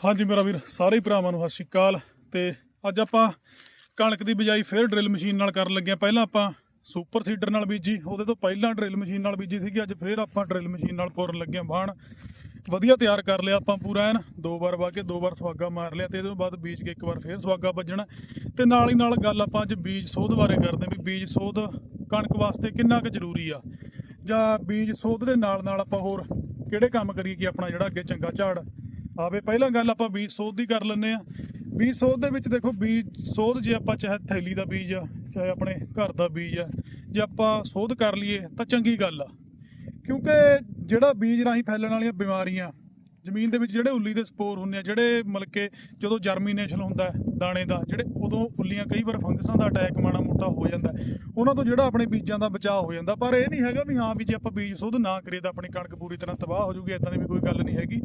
ਹਾਂਜੀ ਮੇਰਾ ਵੀਰ, ਸਾਰੇ ਭਰਾਵਾਂ ਨੂੰ ਸਤਿ ਸ਼੍ਰੀ ਅਕਾਲ। ਤੇ ਅੱਜ ਆਪਾਂ ਕਣਕ ਦੀ ਬਿਜਾਈ ਫੇਰ ਡਰਿਲ ਮਸ਼ੀਨ ਨਾਲ ਕਰਨ ਲੱਗੇ ਹਾਂ। ਪਹਿਲਾਂ ਆਪਾਂ ਸੁਪਰ ਸੀਡਰ ਨਾਲ ਬੀਜੀ, ਉਹਦੇ ਤੋਂ ਪਹਿਲਾਂ ਡਰਿਲ ਮਸ਼ੀਨ ਨਾਲ ਬੀਜੀ ਸੀਗੀ, ਅੱਜ ਫੇਰ ਆਪਾਂ ਡਰਿਲ ਮਸ਼ੀਨ ਨਾਲ ਪੂਰਨ ਲੱਗੇ ਹਾਂ। ਬਾਣ ਵਧੀਆ ਤਿਆਰ ਕਰ ਲਿਆ ਆਪਾਂ ਪੂਰਾ ਐਨ। ਦੋ ਵਾਰ ਵਾ ਕੇ ਦੋ ਵਾਰ ਸੁਹਾਗਾ ਮਾਰ ਲਿਆ ਤੇ ਇਹਦੇ ਤੋਂ ਬਾਅਦ ਬੀਜ ਕੇ ਇੱਕ ਵਾਰ ਫੇਰ ਸੁਹਾਗਾ ਵੱਜਣਾ। ਤੇ ਨਾਲ ਹੀ ਨਾਲ ਗੱਲ ਆਪਾਂ ਅੱਜ ਬੀਜ ਸੋਧ ਬਾਰੇ ਕਰਦੇ ਹਾਂ ਵੀ ਬੀਜ ਸੋਧ ਕਣਕ ਵਾਸਤੇ ਕਿੰਨਾ ਕੁ ਜ਼ਰੂਰੀ ਆ। ਜਾਂ ਬੀਜ ਸੋਧ ਦੇ ਨਾਲ ਨਾਲ ਆਪਾਂ ਹੋਰ ਕਿਹੜੇ ਕੰਮ ਕਰੀਏ ਕਿ ਆਪਣਾ ਜਿਹੜਾ ਅੱਗੇ ਚੰਗਾ ਝਾੜ ਆਵੇ ਪਹਿਲਾਂ ਗੱਲ ਆਪਾਂ ਬੀਜ ਸੋਧ ਦੀ ਕਰ ਲੈਂਦੇ ਆ ਬੀਜ ਸੋਧ ਦੇ ਵਿੱਚ ਦੇਖੋ, ਬੀਜ ਸੋਧ ਜੇ ਆਪਾਂ ਚਾਹੇ ਥੈਲੀ ਦਾ ਬੀਜ ਆ, ਚਾਹੇ ਆਪਣੇ ਘਰ ਦਾ ਬੀਜ ਆ, ਜੇ ਆਪਾਂ ਸੋਧ ਕਰ ਲਈਏ ਤਾਂ ਚੰਗੀ ਗੱਲ ਆ। ਕਿਉਂਕਿ ਜਿਹੜਾ ਬੀਜ ਰਾਹੀਂ ਫੈਲਣ ਵਾਲੀਆਂ ਬਿਮਾਰੀਆਂ ਜ਼ਮੀਨ ਦੇ ਵਿੱਚ ਜਿਹੜੇ ਉੱਲੀ ਦੇ ਸਪੋਰ ਹੁੰਦੇ ਆ, ਜਿਹੜੇ ਮਤਲਬ ਕਿ ਜਦੋਂ ਜਰਮੀਨੇਸ਼ਨ ਹੁੰਦਾ ਦਾਣੇ ਦਾ, ਜਿਹੜੇ ਉਦੋਂ ਉੱਲੀਆਂ ਕਈ ਵਾਰ ਫੰਗਸਾਂ ਦਾ ਅਟੈਕ ਮਾੜਾ ਮੋਟਾ ਹੋ ਜਾਂਦਾ ਉਹਨਾਂ ਤੋਂ ਜਿਹੜਾ ਆਪਣੇ ਬੀਜਾਂ ਦਾ ਬਚਾਅ ਹੋ ਜਾਂਦਾ, ਪਰ ਇਹ ਨਹੀਂ ਹੈਗਾ ਵੀ ਹਾਂ ਵੀ ਜੇ ਆਪਾਂ ਬੀਜ ਸੋਧ ਨਾ ਕਰੀਏ ਤਾਂ ਆਪਣੀ ਕਣਕ ਪੂਰੀ ਤਰ੍ਹਾਂ ਤਬਾਹ ਹੋ ਜੂਗੀ ਇਦਾਂ ਦੀ ਵੀ ਕੋਈ ਗੱਲ ਨਹੀਂ ਹੈਗੀ,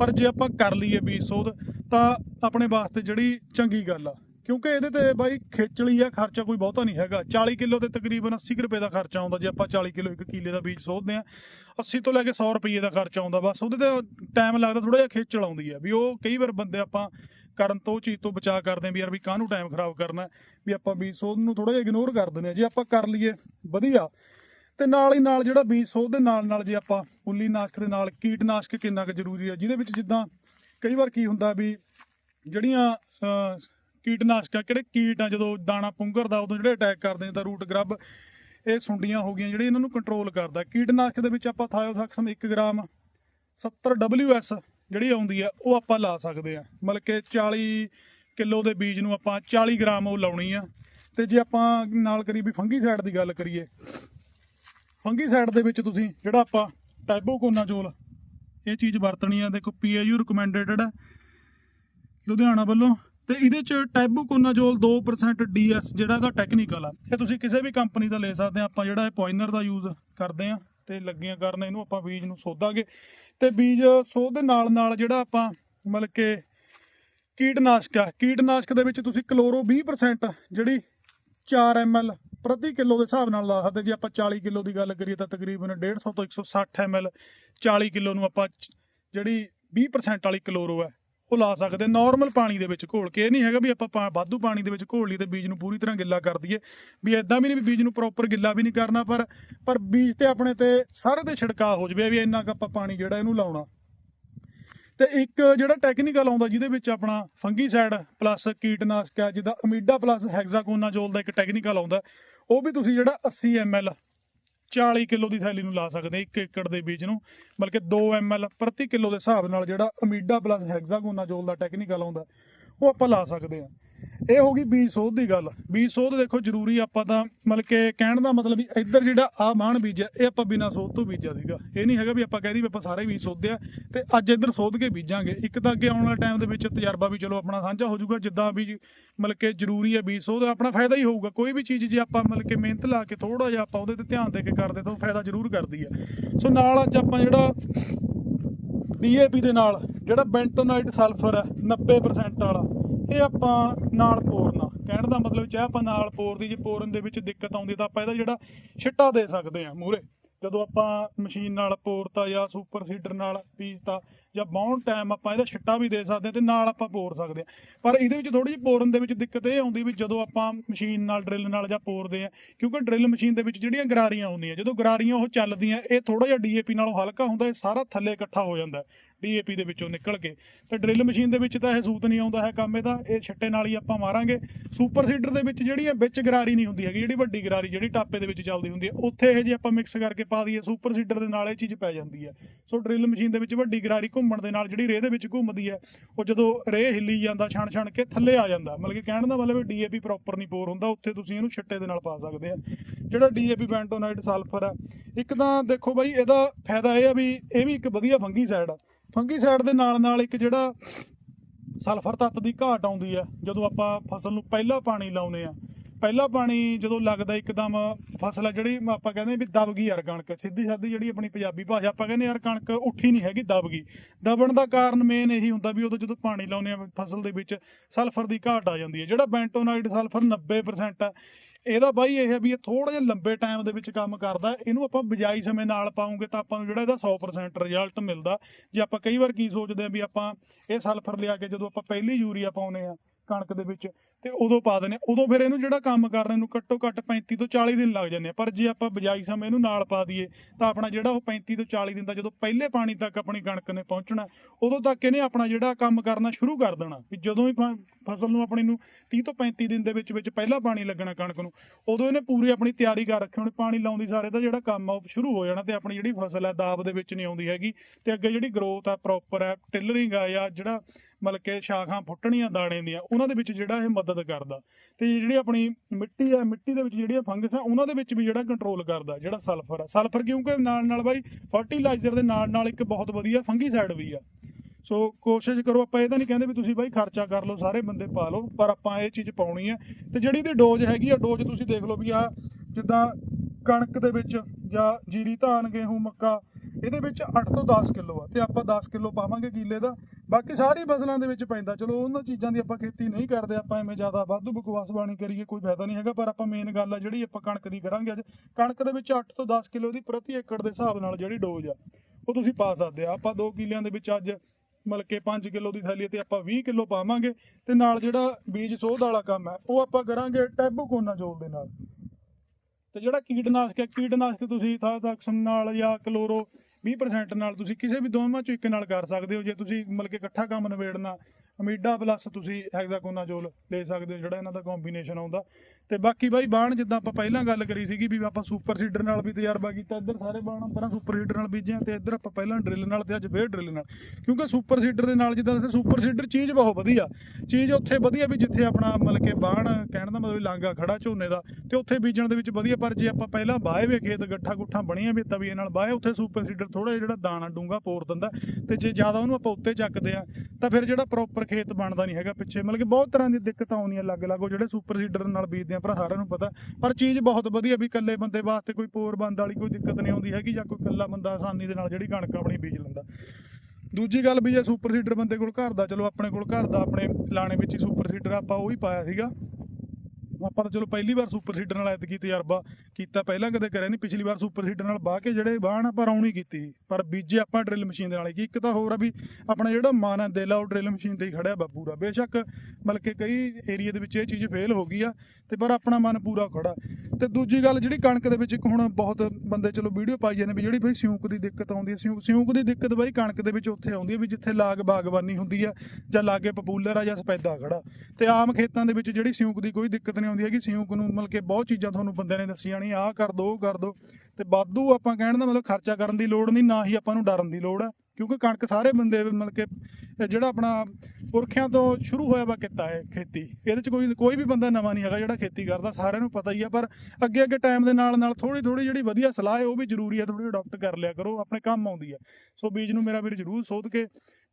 ਪਰ ਜੇ ਆਪਾਂ ਕਰ ਲਈਏ ਬੀਜ ਸੋਧ, ਤਾਂ ਆਪਣੇ ਵਾਸਤੇ ਜਿਹੜੀ ਚੰਗੀ ਗੱਲ ਆ। ਕਿਉਂਕਿ ਇਹਦੇ ਤੇ ਬਾਈ ਖੇਚਲੀ ਆ, ਖਰਚਾ ਕੋਈ ਬਹੁਤਾ ਨਹੀਂ ਹੈਗਾ। 40 ਕਿਲੋ ਤੇ ਤਕਰੀਬਨ 80 ਕੁ ਰੁਪਏ ਦਾ ਖਰਚਾ ਆਉਂਦਾ। ਜੇ ਆਪਾਂ 40 ਕਿਲੋ ਇੱਕ ਕਿੱਲੇ ਦਾ ਬੀਜ ਸੋਧਦੇ ਆ 80 ਤੋਂ ਲੈ ਕੇ 100 ਰੁਪਏ ਦਾ ਖਰਚਾ ਆਉਂਦਾ। ਬਸ ਉਹਦੇ ਤੇ ਟਾਈਮ ਲੱਗਦਾ ਥੋੜਾ ਜਿਹਾ ਖੇਚਲ ਆਉਂਦੀ ਆ ਵੀ ਉਹ ਕਈ ਵਾਰ ਬੰਦੇ ਆਪਾਂ ਕਰਨ ਤੋਂ, ਉਹ ਚੀਜ਼ ਤੋਂ ਬਚਾ ਕਰਦੇ ਆ ਵੀ ਯਾਰ ਵੀ ਕਾਹਨੂੰ ਟਾਈਮ ਖਰਾਬ ਕਰਨਾ ਵੀ ਆਪਾਂ ਬੀਜ ਸੋਧ ਨੂੰ ਥੋੜਾ ਜਿਹਾ ਇਗਨੋਰ ਕਰ ਦਿੰਦੇ ਆ। ਜੇ ਆਪਾਂ ਕਰ ਲਈਏ, ਵਧੀਆ। ਤੇ ਨਾਲ ਹੀ ਨਾਲ ਜਿਹੜਾ ਬੀਜ ਸੋਧ ਦੇ ਨਾਲ ਨਾਲ ਜੇ ਆਪਾਂ ਉੱਲੀ ਨਾਸ਼ਕ ਦੇ ਨਾਲ ਕੀਟਨਾਸ਼ਕ ਕਿੰਨਾ ਕੁ ਜ਼ਰੂਰੀ ਆ, ਜਿਹਦੇ ਵਿੱਚ ਜਿੱਦਾਂ ਕਈ ਵਾਰ ਕੀ ਹੁੰਦਾ ਵੀ ਜਿਹੜੀਆਂ ਕੀਟਨਾਸ਼ਕਾਂ ਕਿਹੜੇ ਕੀਟ ਆ, ਜਦੋਂ ਦਾਣਾ ਪੁੰਗਰਦਾ ਉਦੋਂ ਜਿਹੜੇ ਅਟੈਕ ਕਰਦੇ ਨੇ ਤਾਂ ਰੂਟ ਗ੍ਰਬ ਇਹ ਸੁੰਡੀਆਂ ਹੋ ਗਈਆਂ, ਜਿਹੜੇ ਇਹਨਾਂ ਨੂੰ ਕੰਟਰੋਲ ਕਰਦਾ। ਕੀਟਨਾਸ਼ਕ ਦੇ ਵਿੱਚ ਆਪਾਂ ਥਾਇਓਥਾਕਸਮ 1 ਗ੍ਰਾਮ 70 WS ਜਿਹੜੀ ਆਉਂਦੀ ਆ, ਉਹ ਆਪਾਂ ਲਾ ਸਕਦੇ ਆ। ਮਤਲਬ ਕਿ 40 ਕਿਲੋ ਦੇ ਬੀਜ ਨੂੰ ਆਪਾਂ 40 ਗ੍ਰਾਮ ਉਹ ਲਾਉਣੀ ਆ। ਤੇ ਜੇ ਆਪਾਂ ਨਾਲ ਕਰੀ ਵੀ ਫੰਗੀ ਸਾਈਡ ਦੀ ਗੱਲ ਕਰੀਏ ਫੰਗੀ ਸਾਈਡ ਦੇ ਵਿੱਚ ਤੁਸੀਂ ਜਿਹੜਾ ਆਪਾਂ ਟੈਬੋਕੋਨਾਜੋਲ ਇਹ ਚੀਜ਼ ਵਰਤਣੀ ਆ। ਦੇਖੋ ਪੀਏਯੂ ਰეკਮੈਂਡਡ ਹੈ ਲੁਧਿਆਣਾ ਵੱਲੋਂ ਤੇ ਇਹਦੇ ਚ ਟੈਬੂਕੋਨਾਜੋਲ 2% ਡੀਐਸ, ਜਿਹੜਾ ਇਹਦਾ ਟੈਕਨੀਕਲ ਆ। ਇਹ ਤੁਸੀਂ ਕਿਸੇ ਵੀ ਕੰਪਨੀ ਦਾ ਲੈ ਸਕਦੇ ਆ। ਆਪਾਂ ਜਿਹੜਾ ਇਹ ਪੋਇਨਰ ਦਾ ਯੂਜ਼ ਕਰਦੇ ਆ ਤੇ ਲੱਗੀਆਂ ਕਰਨ ਇਹਨੂੰ ਆਪਾਂ ਬੀਜ ਨੂੰ ਸੋਧਾਂਗੇ। ਤੇ ਬੀਜ ਸੋਧ ਦੇ ਨਾਲ ਨਾਲ ਜਿਹੜਾ ਆਪਾਂ ਮਤਲਬ ਕਿ ਕੀਟਨਾਸ਼ਕ ਆ, ਕੀਟਨਾਸ਼ਕ ਦੇ ਵਿੱਚ ਤੁਸੀਂ ਕਲੋਰੋ 20% ਜਿਹੜੀ 4 ml ਪ੍ਰਤੀ ਕਿਲੋ ਦੇ ਹਿਸਾਬ ਨਾਲ ਲਾ ਸਕਦੇ ਜੇ ਆਪਾਂ 40 ਕਿਲੋ ਦੀ ਗੱਲ ਕਰੀਏ ਤਾਂ ਤਕਰੀਬਨ 150 ਤੋਂ 160 ml 40 ਕਿਲੋ ਨੂੰ ਆਪਾਂ ਜਿਹੜੀ 20% ਵਾਲੀ ਕਲੋਰੋ ਹੈ ਉਹ ਲਾ ਸਕਦੇ ਨਾਰਮਲ ਪਾਣੀ ਦੇ ਵਿੱਚ ਘੋਲ ਕੇ, ਇਹ ਨਹੀਂ ਹੈਗਾ ਵੀ ਆਪਾਂ ਪਾ- ਵਾਧੂ ਪਾਣੀ ਦੇ ਵਿੱਚ ਘੋਲ ਲਈ ਤੇ ਬੀਜ ਨੂੰ ਪੂਰੀ ਤਰ੍ਹਾਂ ਗਿੱਲਾ ਕਰ ਦਈਏ। ਵੀ ਐਦਾਂ ਵੀ ਨਹੀਂ ਵੀ ਬੀਜ ਨੂੰ ਪ੍ਰੋਪਰ ਗਿੱਲਾ ਵੀ ਨਹੀਂ ਕਰਨਾ, ਪਰ ਪਰ ਬੀਜ ਤੇ ਆਪਣੇ ਤੇ ਸਾਰੇ ਤੇ ਛਿੜਕਾਅ ਹੋ ਜਵੇ ਵੀ ਇੰਨਾ ਕੁ ਆਪਾਂ ਪਾਣੀ ਜਿਹੜਾ ਇਹਨੂੰ ਲਾਉਣਾ। ਤੇ ਇੱਕ ਜਿਹੜਾ ਟੈਕਨੀਕਲ ਆਉਂਦਾ ਜਿਹਦੇ ਵਿੱਚ ਆਪਣਾ ਫੰਗੀਸਾਈਡ ਪਲੱਸ ਕੀਟਨਾਸ਼ਕ ਹੈ ਜਿਹਦਾ ਅਮੀਡਾ ਪਲੱਸ ਹੈਗਜ਼ਾਕੋਨਾਜੋਲ ਦਾ ਇੱਕ ਟੈਕਨੀਕਲ ਆਉਂਦਾ, ਉਹ ਵੀ ਤੁਸੀਂ ਜਿਹੜਾ 80 ml 40 ਕਿਲੋ ਦੀ ਥੈਲੀ ਨੂੰ ਲਾ ਸਕਦੇ 1 ਏਕੜ ਦੇ ਬੀਜ ਨੂੰ। ਬਲਕਿ 2 ml ਪ੍ਰਤੀ ਕਿਲੋ ਦੇ ਹਿਸਾਬ ਨਾਲ ਜਿਹੜਾ ਅਮੀਡਾ ਪਲੱਸ ਹੈਗਜ਼ਾਕੋਨਾਜੋਲ ਦਾ ਟੈਕਨੀਕਲ ਆਉਂਦਾ, ਉਹ ਆਪਾਂ ਲਾ ਸਕਦੇ ਆ ਇਹ ਹੋ ਗਈ ਬੀਜ ਸੋਧ ਦੀ ਗੱਲ। ਬੀਜ ਸੋਧ ਦੇਖੋ ਜ਼ਰੂਰੀ ਆਪਾਂ ਤਾਂ ਮਤਲਬ ਕਿ ਕਹਿਣ ਦਾ ਮਤਲਬ ਵੀ ਇੱਧਰ ਜਿਹੜਾ ਆ ਮਾਣ ਬੀਜਿਆ ਇਹ ਆਪਾਂ ਬਿਨਾਂ ਸੋਧ ਤੋਂ ਬੀਜਿਆ ਸੀਗਾ। ਇਹ ਨਹੀਂ ਹੈਗਾ ਵੀ ਆਪਾਂ ਕਹਿ ਦਈਏ ਵੀ ਆਪਾਂ ਸਾਰੇ ਬੀਜ ਸੋਧਿਆ ਤੇ ਅੱਜ ਇੱਧਰ ਸੋਧ ਕੇ ਬੀਜਾਂਗੇ। ਇੱਕ ਤਾਂ ਅੱਗੇ ਆਉਣ ਵਾਲੇ ਟਾਈਮ ਦੇ ਵਿੱਚ ਤਜਰਬਾ ਵੀ ਚਲੋ ਆਪਣਾ ਸਾਂਝਾ ਹੋ ਜਾਊਗਾ, ਜਿੱਦਾਂ ਵੀ ਮਤਲਬ ਕਿ ਜ਼ਰੂਰੀ ਹੈ ਬੀਜ ਸੋਧ, ਆਪਣਾ ਫਾਇਦਾ ਹੀ ਹੋਊਗਾ। ਕੋਈ ਵੀ ਚੀਜ਼ ਜੇ ਆਪਾਂ ਮਤਲਬ ਕਿ ਮਿਹਨਤ ਲਾ ਕੇ ਥੋੜਾ ਜਿਹਾ ਆਪਾਂ ਉਹਦੇ ਤੇ ਧਿਆਨ ਦੇ ਕੇ ਕਰਦੇ ਤਾਂ ਉਹ ਫਾਇਦਾ ਜ਼ਰੂਰ ਕਰਦੀ ਹੈ ਸੋ ਨਾਲ ਅੱਜ ਆਪਾਂ ਜਿਹੜਾ ਡੀਏਪੀ ਦੇ ਨਾਲ, ਜਿਹੜਾ ਬੈਂਟੋਨਾਈਟ ਸਲਫਰ ਹੈ 90% ਵਾਲਾ ਇਹ ਆਪਾਂ ਨਾਲ ਪੋਰਨਾ ਕਹਿਣ ਦਾ ਮਤਲਬ ਚਾਹ ਆਪਾਂ ਨਾਲ ਪੋਰਦੀ ਜੇ ਪੋਰਨ ਦੇ ਵਿੱਚ ਦਿੱਕਤ ਆਉਂਦੀ, ਤਾਂ ਆਪਾਂ ਇਹਦਾ ਜਿਹੜਾ ਛਿੱਟਾ ਦੇ ਸਕਦੇ ਆ ਮੂਰੇ ਜਦੋਂ ਆਪਾਂ ਮਸ਼ੀਨ ਨਾਲ ਪੋਰਤਾ ਜਾਂ ਸੁਪਰ ਸੀਡਰ ਨਾਲ ਪੀਸਤਾ ਜਾਂ ਬਾਉਂਡ ਟਾਈਮ ਆਪਾਂ ਇਹਦਾ ਛਿੱਟਾ ਵੀ ਦੇ ਸਕਦੇ ਹਾਂ ਤੇ ਨਾਲ ਆਪਾਂ ਪੋਰ ਸਕਦੇ ਆ ਪਰ ਇਹਦੇ ਵਿੱਚ ਥੋੜੀ ਜਿਹੀ ਪੋਰਨ ਦੇ ਵਿੱਚ ਦਿੱਕਤ ਇਹ ਆਉਂਦੀ ਵੀ ਜਦੋਂ ਆਪਾਂ ਮਸ਼ੀਨ ਨਾਲ, ਡਰਿਲ ਨਾਲ ਜਾਂ ਪੋਰਦੇ ਆ ਕਿਉਂਕਿ ਡਰਿਲ ਮਸ਼ੀਨ ਦੇ ਵਿੱਚ ਜਿਹੜੀਆਂ ਗਰਾਰੀਆਂ ਹੁੰਦੀਆਂ, ਜਦੋਂ ਗਰਾਰੀਆਂ ਉਹ ਚੱਲਦੀਆਂ, ਇਹ ਥੋੜਾ ਜਿਹਾ ਡੀਏਪੀ ਨਾਲੋਂ ਹਲਕਾ ਹੁੰਦਾ, ਇਹ ਸਾਰਾ ਥੱਲੇ ਇਕੱਠਾ ਹੋ ਜਾਂਦਾ। ਡੀਏਪੀ ਦੇ ਵਿੱਚੋਂ ਨਿਕਲ ਕੇ। ਤੇ ਡਰਿਲ ਮਸ਼ੀਨ ਦੇ ਵਿੱਚ ਤਾਂ ਇਹ ਸੂਤ ਨਹੀਂ ਆਉਂਦਾ ਹੈ ਕੰਮ ਇਹਦਾ। ਇਹ ਛੱਟੇ ਨਾਲ ਹੀ ਆਪਾਂ ਮਾਰਾਂਗੇ। ਸੁਪਰ ਸੀਡਰ ਦੇ ਵਿੱਚ ਜਿਹੜੀਆਂ ਵਿੱਚ ਗਰਾਰੀ ਨਹੀਂ ਹੁੰਦੀ ਹੈਗੀ, ਜਿਹੜੀ ਵੱਡੀ ਗਰਾਰੀ, ਜਿਹੜੀ ਟਾਪੇ ਦੇ ਵਿੱਚ ਚੱਲਦੀ ਹੁੰਦੀ ਹੈ, ਉੱਥੇ ਇਹ ਜੇ ਆਪਾਂ ਮਿਕਸ ਕਰਕੇ ਪਾ ਦਈਏ, ਸੁਪਰ ਸੀਡਰ ਦੇ ਨਾਲ ਇਹ ਚੀਜ਼ ਪੈ ਜਾਂਦੀ ਹੈ। ਸੋ ਡਰਿਲ ਮਸ਼ੀਨ ਦੇ ਵਿੱਚ ਵੱਡੀ ਗਰਾਰੀ ਘੁੰਮਣ ਦੇ ਨਾਲ ਜਿਹੜੀ ਰੇਹ ਦੇ ਵਿੱਚ ਘੁੰਮਦੀ ਹੈ, ਉਹ ਜਦੋਂ ਰੇਹ ਹਿੱਲੀ ਜਾਂਦਾ, ਛਣ ਛਣ ਕੇ ਥੱਲੇ ਆ ਜਾਂਦਾ, ਮਤਲਬ ਕਿ ਕਹਿਣ ਦਾ ਮਤਲਬ ਡੀਏਪੀ ਪ੍ਰੋਪਰ ਨਹੀਂ ਪੋਰ ਹੁੰਦਾ, ਉੱਥੇ ਤੁਸੀਂ ਇਹਨੂੰ ਛੱਟੇ ਦੇ ਨਾਲ ਪਾ ਸਕਦੇ ਆ। ਜਿਹੜਾ ਡੀਏਪੀ ਬੈਂਟੋਨਾਈਟ ਸਲਫਰ ਹੈ, ਇੱਕ ਤਾਂ ਦੇਖੋ ਬਾਈ, ਇਹਦਾ ਫਾਇਦਾ ਇਹ ਆ ਵੀ ਇਹ ਵੀ ਇੱਕ ਵਧੀਆ ਫੰਗੀ ਸਾਈਡ ਆ। ਫੰਗੀ ਸਾਈਡ ਦੇ ਨਾਲ ਨਾਲ ਇੱਕ ਜਿਹੜਾ ਸਲਫਰ ਤੱਤ ਦੀ ਘਾਟ ਆਉਂਦੀ ਆ ਜਦੋਂ ਆਪਾਂ ਫਸਲ ਨੂੰ ਪਹਿਲਾ ਪਾਣੀ ਲਾਉਨੇ ਆ ਪਹਿਲਾ ਪਾਣੀ ਜਦੋਂ ਲੱਗਦਾ ਇੱਕਦਮ ਫਸਲ ਆ ਜਿਹੜੀ ਆਪਾਂ ਕਹਿੰਦੇ ਵੀ ਦਬ ਗਈ ਯਾਰ ਕਣਕ। ਸਿੱਧੀ ਸਾਦੀ ਜਿਹੜੀ ਆਪਣੀ ਪੰਜਾਬੀ ਭਾਸ਼ਾ ਆਪਾਂ ਕਹਿੰਦੇ ਯਾਰ ਕਣਕ ਉੱਠੀ ਨਹੀਂ ਹੈਗੀ, ਦਬ ਗਈ। ਦਬਣ ਦਾ ਕਾਰਨ ਮੇਨ ਇਹੀ ਹੁੰਦਾ ਵੀ ਉਦੋਂ ਜਦੋਂ ਪਾਣੀ ਲਾਉਨੇ ਆ ਫਸਲ ਦੇ ਵਿੱਚ ਸਲਫਰ ਦੀ ਘਾਟ ਆ ਜਾਂਦੀ ਹੈ। ਜਿਹੜਾ ਬੈਂਟੋਨਾਈਟ ਸਲਫਰ 90% ਆ ਇਹਦਾ ਬਾਈ ਇਹ ਹੈ ਵੀ ਇਹ ਥੋੜਾ ਜਿਹਾ ਲੰਬੇ ਟਾਈਮ ਦੇ ਵਿੱਚ ਕੰਮ ਕਰਦਾ, ਇਹਨੂੰ ਆਪਾਂ ਬਿਜਾਈ ਸਮੇਂ ਨਾਲ ਪਾਉਂਗੇ ਤਾਂ ਆਪਾਂ ਨੂੰ ਜਿਹੜਾ ਇਹਦਾ 100% ਰਿਜ਼ਲਟ ਮਿਲਦਾ। ਜੇ ਆਪਾਂ ਕਈ ਵਾਰ ਕੀ ਸੋਚਦੇ ਆ ਵੀ ਆਪਾਂ ਇਹ ਸਲਫਰ ਲਿਆ ਕੇ ਜਦੋਂ ਆਪਾਂ ਪਹਿਲੀ ਯੂਰੀਆ ਪਾਉਨੇ ਆ ਕਣਕ ਦੇ ਵਿੱਚ ਤੇ ਉਦੋਂ ਪਾ ਦਿੰਦੇ ਹਾਂ। ਉਦੋਂ ਫਿਰ ਇਹਨੂੰ ਜਿਹੜਾ ਕੰਮ ਕਰਨ ਨੂੰ ਘੱਟੋ ਘੱਟ 35 ਤੋਂ 40 ਦਿਨ ਲੱਗ ਜਾਂਦੇ ਆ। ਪਰ ਜੇ ਆਪਾਂ ਬਿਜਾਈ ਸਮੇਂ ਇਹਨੂੰ ਨਾਲ ਪਾ ਦਈਏ, ਤਾਂ ਆਪਣਾ ਜਿਹੜਾ ਉਹ 35 ਤੋਂ 40 ਦਿਨ ਦਾ ਜਦੋਂ ਪਹਿਲੇ ਪਾਣੀ ਤੱਕ ਆਪਣੀ ਕਣਕ ਨੇ ਪਹੁੰਚਣਾ, ਉਦੋਂ ਤੱਕ ਇਹਨੇ ਆਪਣਾ ਜਿਹੜਾ ਕੰਮ ਕਰਨਾ ਸ਼ੁਰੂ ਕਰ ਦੇਣਾ। ਵੀ ਜਦੋਂ ਵੀ ਫਸਲ ਨੂੰ ਆਪਣੀ ਨੂੰ 30 ਤੋਂ 35 ਦਿਨ ਦੇ ਵਿੱਚ ਵਿੱਚ ਪਹਿਲਾ ਪਾਣੀ ਲੱਗਣਾ ਕਣਕ ਨੂੰ, ਉਦੋਂ ਇਹਨੇ ਪੂਰੀ ਆਪਣੀ ਤਿਆਰੀ ਕਰ ਰੱਖੀ ਹੋਣੀ। ਪਾਣੀ ਲਾਉਂਦੀ ਸਾਰੇ ਦਾ ਜਿਹੜਾ ਕੰਮ ਆ, ਉਹ ਸ਼ੁਰੂ ਹੋ ਜਾਣਾ ਤੇ ਆਪਣੀ ਜਿਹੜੀ ਫਸਲ ਹੈ ਦਾਬ ਦੇ ਵਿੱਚ ਨਹੀਂ ਆਉਂਦੀ ਹੈਗੀ। ਤੇ ਅੱਗੇ ਜਿਹੜੀ ਗਰੋਥ ਆ ਪ੍ਰੋਪਰ ਆ ਟਿਲਰਿੰਗ ਆ ਜਾਂ ਜਿਹੜਾ ਮਤਲਬ ਕਿ ਸ਼ਾਖਾਂ ਫੁੱਟਣੀਆਂ ਦਾਣੇ ਦੀਆਂ, ਉਹਨਾਂ ਦੇ ਵਿੱਚ ਜਿਹੜਾ ਇਹ ਮਦਦ ਕਰਦਾ। ਤੇ ਜਿਹੜੀ ਆਪਣੀ ਮਿੱਟੀ ਆ, ਮਿੱਟੀ ਦੇ ਵਿੱਚ ਜਿਹੜੀਆਂ ਫੰਗਸ ਆ, ਉਹਨਾਂ ਦੇ ਵਿੱਚ ਵੀ ਜਿਹੜਾ ਕੰਟਰੋਲ ਕਰਦਾ, ਜਿਹੜਾ ਸਲਫਰ ਆ। ਸਲਫਰ ਕਿਉਂਕਿ ਨਾਲ ਨਾਲ ਬਾਈ ਫਰਟੀਲਾਈਜ਼ਰ ਦੇ ਨਾਲ ਨਾਲ ਇੱਕ ਬਹੁਤ ਵਧੀਆ ਫੰਗੀਸਾਈਡ ਵੀ ਆ। ਸੋ ਕੋਸ਼ਿਸ਼ ਕਰੋ, ਆਪਾਂ ਇਹ ਤਾਂ ਨਹੀਂ ਕਹਿੰਦੇ ਵੀ ਤੁਸੀਂ ਬਾਈ ਖਰਚਾ ਕਰ ਲਓ, ਸਾਰੇ ਬੰਦੇ ਪਾ ਲਓ, ਪਰ ਆਪਾਂ ਇਹ ਚੀਜ਼ ਪਾਉਣੀ ਹੈ ਤੇ ਜਿਹੜੀ ਦੀ ਡੋਜ਼ ਹੈਗੀ ਆ ਡੋਜ਼ ਤੁਸੀਂ ਦੇਖ ਲਓ ਵੀ ਆ, ਜਿੱਦਾਂ ਕਣਕ ਦੇ ਵਿੱਚ ਜਾਂ ਜੀਰੀ, ਧਾਨ, ਗੇਹੂੰ, ਮੱਕਾ ਇਹਦੇ ਵਿੱਚ 8 ਤੋਂ 10 ਕਿਲੋ ਆ ਤੇ ਆਪਾਂ 10 ਕਿਲੋ ਪਾਵਾਂਗੇ ਕਿੱਲੇ ਦਾ। ਬਾਕੀ ਸਾਰੀ ਫਸਲਾਂ ਦੇ ਵਿੱਚ ਪੈਂਦਾ। ਚਲੋ, ਉਹਨਾਂ ਚੀਜ਼ਾਂ ਦੀ ਆਪਾਂ ਖੇਤੀ ਨਹੀਂ ਕਰਦੇ, ਆਪਾਂ ਐਵੇਂ ਜ਼ਿਆਦਾ ਵਾਧੂ ਬਕਵਾਸ ਬਾਣੀ ਕਰੀਏ, ਕੋਈ ਫਾਇਦਾ ਨਹੀਂ ਹੈਗਾ, ਪਰ ਆਪਾਂ ਮੇਨ ਗੱਲ ਆ ਜਿਹੜੀ ਆਪਾਂ ਕਣਕ ਦੀ ਕਰਾਂਗੇ ਅੱਜ। ਕਣਕ ਦੇ ਵਿੱਚ 8 ਤੋਂ 10 ਕਿਲੋ ਦੀ ਪ੍ਰਤੀ ਏਕੜ ਦੇ ਹਿਸਾਬ ਨਾਲ ਜਿਹੜੀ ਡੋਜ਼ ਆ, ਉਹ ਤੁਸੀਂ ਪਾ ਸਕਦੇ ਆ। ਆਪਾਂ 2 ਕਿਲਿਆਂ ਦੇ ਵਿੱਚ ਅੱਜ ਮਤਲਬ ਕਿ 5 ਕਿਲੋ ਦੀ ਥੈਲੀ ਤੇ ਆਪਾਂ 20 ਕਿਲੋ ਪਾਵਾਂਗੇ ਤੇ ਨਾਲ ਜਿਹੜਾ ਬੀਜ ਸੋਧ ਵਾਲਾ ਕੰਮ ਹੈ ਉਹ ਆਪਾਂ ਕਰਾਂਗੇ ਟੈਬੂਕੋਨਾਜ਼ੋਲ ਦੇ ਨਾਲ। ਤੇ ਜਿਹੜਾ ਕੀਟਨਾਸ਼ਕ ਹੈ, ਕੀਟਨਾਸ਼ਕ ਤੁਸੀਂ ਥਾਥਾਕਸਮ ਨਾਲ ਜਾਂ ਕਲੋਰੋ 20% ਨਾਲ ਤੁਸੀਂ ਕਿਸੇ ਵੀ ਦੋਵਾਂ ਚੋਂ ਇੱਕ ਨਾਲ ਕਰ ਸਕਦੇ ਹੋ। ਜੇ ਤੁਸੀਂ ਮਤਲਬ ਕਿ ਇਕੱਠਾ ਕੰਮ ਨਿਬੇੜਨਾ, ਅਮੀਡਾ ਪਲੱਸ ਤੁਸੀਂ ਹੈਗਜ਼ਾਕੋਨਾਜ਼ੋਲ ਲੈ ਸਕਦੇ ਹੋ, ਜਿਹੜਾ ਇਹਨਾਂ ਦਾ ਕੰਬੀਨੇਸ਼ਨ ਆਉਂਦਾ। ਤੇ ਬਾਕੀ ਬਾਈ ਬਾਣ ਜਿੱਦਾਂ ਆਪਾਂ ਪਹਿਲਾਂ ਗੱਲ ਕਰੀ ਸੀਗੀ ਵੀ ਆਪਾਂ ਸੁਪਰ ਸੀਡਰ ਨਾਲ ਵੀ ਤਜਰਬਾ ਕੀਤਾ, ਇੱਧਰ ਸਾਰੇ ਬਾਣ ਪਹਿਲਾਂ ਸੁਪਰ ਸੀਡਰ ਨਾਲ ਬੀਜੇ ਆ ਤੇ ਇੱਧਰ ਆਪਾਂ ਪਹਿਲਾਂ ਡਰਿਲ ਨਾਲ ਤੇ ਅੱਜ ਫੇਰ ਡਰਿਲ ਨਾਲ। ਕਿਉਂਕਿ ਸੁਪਰ ਸੀਡਰ ਦੇ ਨਾਲ ਜਿੱਦਾਂ ਦੱਸਿਆ, ਸੁਪਰ ਸੀਡਰ ਚੀਜ਼ ਬਹੁਤ ਵਧੀਆ। ਚੀਜ਼ ਉੱਥੇ ਵਧੀਆ ਵੀ ਜਿੱਥੇ ਆਪਣਾ ਮਤਲਬ ਕਿ ਬਾਣ ਕਹਿਣ ਦਾ ਮਤਲਬ ਲਾਂਗਾ ਖੜਾ ਝੋਨੇ ਦਾ, ਤੇ ਉੱਥੇ ਬੀਜਣ ਦੇ ਵਿੱਚ ਵਧੀਆ, ਪਰ ਜੇ ਆਪਾਂ ਪਹਿਲਾਂ ਬਾਏ ਵੇ ਖੇਤ ਗੱਠਾ ਗੁੱਠਾ ਬਣੀਆਂ ਵੀ ਤਵੀਏ ਨਾਲ ਬਾਏ ਉੱਥੇ ਸੁਪਰ ਸੀਡਰ ਥੋੜਾ ਜਿਹੜਾ ਦਾਣਾ ਡੂੰਗਾ ਪੋਰ ਦਿੰਦਾ, ਤੇ ਜੇ ਜ਼ਿਆਦਾ ਉਹਨੂੰ ਆਪਾਂ ਉੱਤੇ ਚੱਕਦੇ ਆ, ਤਾਂ ਫਿਰ ਜਿਹੜਾ ਪ੍ਰੋਪਰ ਖੇਤ ਬਣਦਾ ਨਹੀਂ ਹੈਗਾ ਪਿੱਛੇ। ਮਤਲਬ ਕਿ ਬਹੁਤ ਤਰ੍ਹਾਂ ਦੀ ਦਿੱਕਤਾਂ ਆਉਂਦੀਆਂ ਅਲੱਗ-ਅਲੱਗ, ਉਹ ਜਿਹੜੇ ਸੁਪਰ ਸੀਡਰ ਨਾਲ ਬੀਜਦੇ ਆ ਪਰ ਸਾਰਿਆਂ ਨੂੰ ਪਤਾ। ਪਰ ਚੀਜ਼ ਬਹੁਤ ਵਧੀਆ ਵੀ ਇਕੱਲੇ ਬੰਦੇ ਵਾਸਤੇ ਕੋਈ ਪੋਰ ਬੰਦ ਵਾਲੀ ਕੋਈ ਦਿੱਕਤ ਨਹੀਂ ਆਉਂਦੀ ਹੈਗੀ ਜਾਂ ਕੋਈ ਇਕੱਲਾ ਬੰਦਾ ਆਸਾਨੀ ਦੇ ਨਾਲ ਜਿਹੜੀ ਕਣਕ ਆਪਣੀ ਬੀਜ ਲੈਂਦਾ। ਦੂਜੀ ਗੱਲ ਵੀ ਜੇ ਸੁਪਰ ਸੀਡਰ ਬੰਦੇ ਕੋਲ ਘਰ ਦਾ, ਚਲੋ ਆਪਣੇ ਕੋਲ ਘਰ ਦਾ, ਆਪਣੇ ਲਾਣੇ ਵਿੱਚ ਹੀ ਸੁਪਰ ਸੀਡਰ ਆਪਾਂ ਉਹ ਹੀ ਪਾਇਆ ਸੀਗਾ। ਆਪਾਂ ਤਾਂ ਚਲੋ ਪਹਿਲੀ ਵਾਰ ਸੁਪਰ ਸੀਡਰ ਨਾਲ ਐਤਕੀ ਤਜਰਬਾ ਕੀਤਾ ਪਹਿਲਾਂ ਕਦੇ ਕਰਿਆ ਨਹੀਂ, ਪਿਛਲੀ ਵਾਰ ਸੁਪਰ ਸੀਡਰ ਨਾਲ ਬਾਹ ਕੇ ਜਿਹੜੇ ਬਾਹਣ ਆਪਾਂ ਰੌਣੀ ਕੀਤੀ ਸੀ। ਪਰ ਬੀਜੇ ਆਪਾਂ ਡਰਿਲ ਮਸ਼ੀਨ ਦੇ ਨਾਲ ਹੀ ਕੀ ਇੱਕ ਤਾਂ ਹੋਰ ਆ ਵੀ ਆਪਣਾ ਜਿਹੜਾ ਮਨ ਹੈ ਦਿਲ ਆ, ਉਹ ਡਰਿਲ ਮਸ਼ੀਨ ਤੇ ਹੀ ਖੜਿਆ ਵਾ ਪੂਰਾ ਬੇਸ਼ੱਕ ਮਤਲਬ ਕਿ ਕਈ ਏਰੀਆ ਦੇ ਵਿੱਚ ਇਹ ਚੀਜ਼ ਫੇਲ ਹੋ ਗਈ ਆ, ਤੇ ਪਰ ਆਪਣਾ ਮਨ ਪੂਰਾ ਖੜਾ ਤੇ ਦੂਜੀ ਗੱਲ ਜਿਹੜੀ ਕਣਕ ਦੇ ਵਿੱਚ ਇੱਕ ਹੁਣ ਬਹੁਤ ਬੰਦੇ ਚਲੋ ਵੀਡੀਓ ਪਾਈ ਜਾਂਦੇ ਵੀ ਜਿਹੜੀ ਬਈ ਸਿਉਂਕ ਦੀ ਦਿੱਕਤ ਆਉਂਦੀ ਹੈ ਸਿਉਂਕ ਸਿਉਂਕ ਦੀ ਦਿੱਕਤ ਬਈ ਕਣਕ ਦੇ ਵਿੱਚ ਉੱਥੇ ਆਉਂਦੀ ਹੈ ਵੀ ਜਿੱਥੇ ਲਾਗ ਬਾਗਬਾਨੀ ਹੁੰਦੀ ਆ, ਜਾਂ ਲਾਗੇ ਪਪੂਲਰ ਆ ਜਾਂ ਸਪੈਦਾ ਖੜਾ ਤੇ ਆਮ ਖੇਤਾਂ ਦੇ ਵਿੱਚ ਜਿਹੜੀ ਸਿਉਂਕ ਦੀ ਕੋਈ ਦਿੱਕਤ ਨਹੀਂ ਆਉਂਦੀ ਹੈਗੀ, ਸਿਉਂਕ ਨੂੰ ਮਤਲਬ ਕਿ ਬਹੁਤ ਚੀਜ਼ਾਂ ਤੁਹਾਨੂੰ ਬੰਦਿਆਂ ਨੇ ਦੱਸੀਆਂ ਨਹੀਂ ਆਹ ਕਰ ਦੋ, ਉਹ ਕਰ ਦੋ। ਤੇ ਬਾਦੂ ਆਪਾਂ ਕਹਿਣ ਦਾ ਮਤਲਬ ਖਰਚਾ ਕਰਨ ਦੀ ਲੋੜ ਨਹੀਂ, ਨਾ ਹੀ ਆਪਾਂ ਨੂੰ ਡਰਨ ਦੀ ਲੋੜ ਆ ਕਿਉਂਕਿ ਕਣਕ ਸਾਰੇ ਬੰਦੇ ਮਤਲਬ ਕਿ ਜਿਹੜਾ ਆਪਣਾ ਪੁਰਖਿਆਂ ਤੋਂ ਸ਼ੁਰੂ ਹੋਇਆ ਵਾ ਕਿੱਤਾ ਹੈ ਖੇਤੀ। ਇਹਦੇ ਚ ਕੋਈ ਕੋਈ ਵੀ ਬੰਦਾ ਨਵਾਂ ਨਹੀਂ ਹੈਗਾ ਜਿਹੜਾ ਖੇਤੀ ਕਰਦਾ, ਸਾਰਿਆਂ ਨੂੰ ਪਤਾ ਹੀ ਆ। ਪਰ ਅੱਗੇ ਅੱਗੇ ਟਾਈਮ ਦੇ ਨਾਲ ਨਾਲ ਥੋੜੀ ਥੋੜੀ ਜਿਹੜੀ ਵਧੀਆ ਸਲਾਹ ਹੈ, ਉਹ ਵੀ ਜ਼ਰੂਰੀ ਹੈ। ਥੋੜੀ ਅਡਾਪਟ ਕਰ ਲਿਆ ਕਰੋ, ਆਪਣੇ ਕੰਮ ਆਉਂਦੀ ਹੈ। ਸੋ ਬੀਜ ਨੂੰ ਮੇਰਾ ਵੀਰ ਜ਼ਰੂਰ ਸੋਧ ਕੇ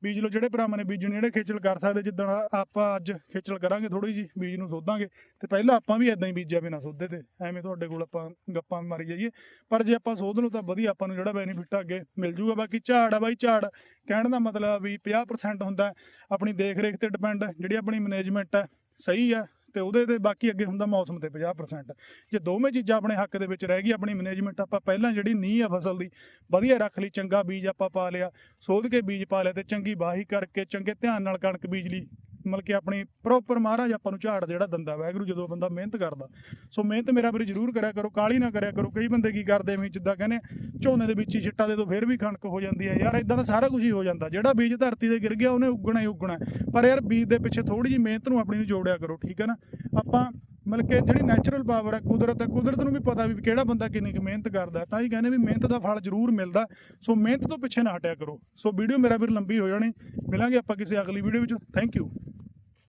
ਬੀਜ ਲਓ, ਜਿਹੜੇ ਭਰਾਵਾਂ ਨੇ ਬੀਜਣੇ ਜਿਹੜੇ ਖੇਚਲ ਕਰ ਸਕਦੇ ਜਿੱਦਾਂ ਆਪਾਂ ਅੱਜ ਖੇਚਲ ਕਰਾਂਗੇ ਥੋੜੀ ਜੀ ਬੀਜ ਨੂੰ ਸੋਧਾਂਗੇ। ਤੇ ਪਹਿਲਾਂ ਆਪਾਂ ਵੀ ਇਦਾਂ ਹੀ ਬੀਜਿਆ ਬਿਨਾ ਸੋਧੇ ਤੇ, ਐਵੇਂ ਤੁਹਾਡੇ ਕੋਲ ਆਪਾਂ ਗੱਪਾਂ ਮਾਰੀ ਜਾਈਏ। ਪਰ ਜੇ ਆਪਾਂ ਸੋਧ ਲਓ ਤਾਂ ਵਧੀਆ, ਆਪਾਂ ਨੂੰ ਜਿਹੜਾ ਬੈਨੀਫਿਟ ਅੱਗੇ ਮਿਲ ਜੂਗਾ। ਬਾਕੀ ਝਾੜ ਆ ਬਾਈ, ਝਾੜ। ਕਹਿਣ ਦਾ ਮਤਲਬ ਵੀ 50% ਹੁੰਦਾ ਆਪਣੀ ਦੇਖ ਰੇਖ ਤੇ ਡਿਪੈਂਡ ਜਿਹੜੀ ਆਪਣੀ ਮੈਨੇਜਮੈਂਟ ਹੈ, ਸਹੀ ਆ ਤੇ ਉਹਦੇ ਤੇ ਬਾਕੀ ਅੱਗੇ ਹੁੰਦਾ ਮੌਸਮ ਤੇ 50% ਜੇ ਦੋਵੇਂ ਚੀਜ਼ਾਂ ਆਪਣੇ ਹੱਕ ਦੇ ਵਿੱਚ ਰਹਿ ਗਈ ਆਪਣੀ ਮੈਨੇਜਮੈਂਟ ਆਪਾਂ ਪਹਿਲਾਂ ਜਿਹੜੀ ਨੀਂਹ ਆ ਫਸਲ ਦੀ, ਵਧੀਆ ਰੱਖ ਲਈ, ਚੰਗਾ ਬੀਜ ਆਪਾਂ ਪਾ ਲਿਆ, ਸੋਧ ਕੇ ਬੀਜ ਪਾ ਲਿਆ ਤੇ ਚੰਗੀ ਵਾਹੀ ਕਰਕੇ, ਚੰਗੇ ਧਿਆਨ ਨਾਲ ਕਣਕ ਬੀਜ ਲਈ। ਮਤਲਬ ਕਿ ਆਪਣੀ ਪ੍ਰੋਪਰ ਮਹਾਰਾਜ ਆਪਾਂ ਨੂੰ ਝਾੜ ਜਿਹੜਾ ਦਿੰਦਾ, ਵਾਹਿਗੁਰੂ ਜਦੋਂ ਬੰਦਾ ਮਿਹਨਤ ਕਰਦਾ। ਸੋ ਮਿਹਨਤ ਮੇਰਾ ਵੀਰ ਜ਼ਰੂਰ ਕਰਿਆ ਕਰੋ ਕਾਲੀ ਨਾ ਕਰਿਆ ਕਰੋ। ਕਈ ਬੰਦੇ ਕੀ ਕਰਦੇ ਵੀ ਜਿੱਦਾਂ ਕਹਿੰਦੇ, ਝੋਨੇ ਦੇ ਵਿੱਚ ਹੀ ਛਿੱਟਾ ਦੇ ਤੋਂ ਫਿਰ ਵੀ ਕਣਕ ਹੋ ਜਾਂਦੀ ਹੈ। ਯਾਰ ਇਦਾਂ ਦਾ ਸਾਰਾ ਕੁਝ ਹੀ ਹੋ ਜਾਂਦਾ। ਜਿਹੜਾ ਬੀਜ ਧਰਤੀ ਤੇ ਗਿਰ ਗਿਆ, ਉਹਨੇ ਉੱਗਣਾ ਹੀ ਉੱਗਣਾ ਪਰ ਯਾਰ ਬੀਜ ਦੇ ਪਿੱਛੇ ਥੋੜੀ ਜਿਹੀ ਮਿਹਨਤ ਨੂੰ ਆਪਣੀ ਨੂੰ ਜੋੜਿਆ ਕਰੋ, ਠੀਕ ਹੈ ਨਾ? ਆਪਾਂ ਮਤਲਬ ਕਿ ਜਿਹੜੀ ਨੈਚੁਰਲ ਪਾਵਰ ਹੈ, ਕੁਦਰਤ ਹੈ, ਕੁਦਰਤ ਨੂੰ ਵੀ ਪਤਾ ਵੀ ਕਿਹੜਾ ਬੰਦਾ ਕਿੰਨੀ ਕੁ ਮਿਹਨਤ ਕਰਦਾ ਤਾਂ ਹੀ ਕਹਿੰਦੇ ਵੀ ਮਿਹਨਤ ਦਾ ਫਲ ਜ਼ਰੂਰ ਮਿਲਦਾ ਸੋ ਮਿਹਨਤ ਤੋਂ ਪਿੱਛੇ ਨਾ ਹਟਿਆ ਕਰੋ। ਸੋ ਵੀਡੀਓ ਮੇਰਾ ਵੀਰ ਲੰਬੀ ਹੋ ਜਾਣੀ। ਮਿਲਾਂਗੇ ਆਪਾਂ ਕਿਸੇ ਅਗਲੀ ਵੀਡੀਓ ਵਿੱਚ। Thank you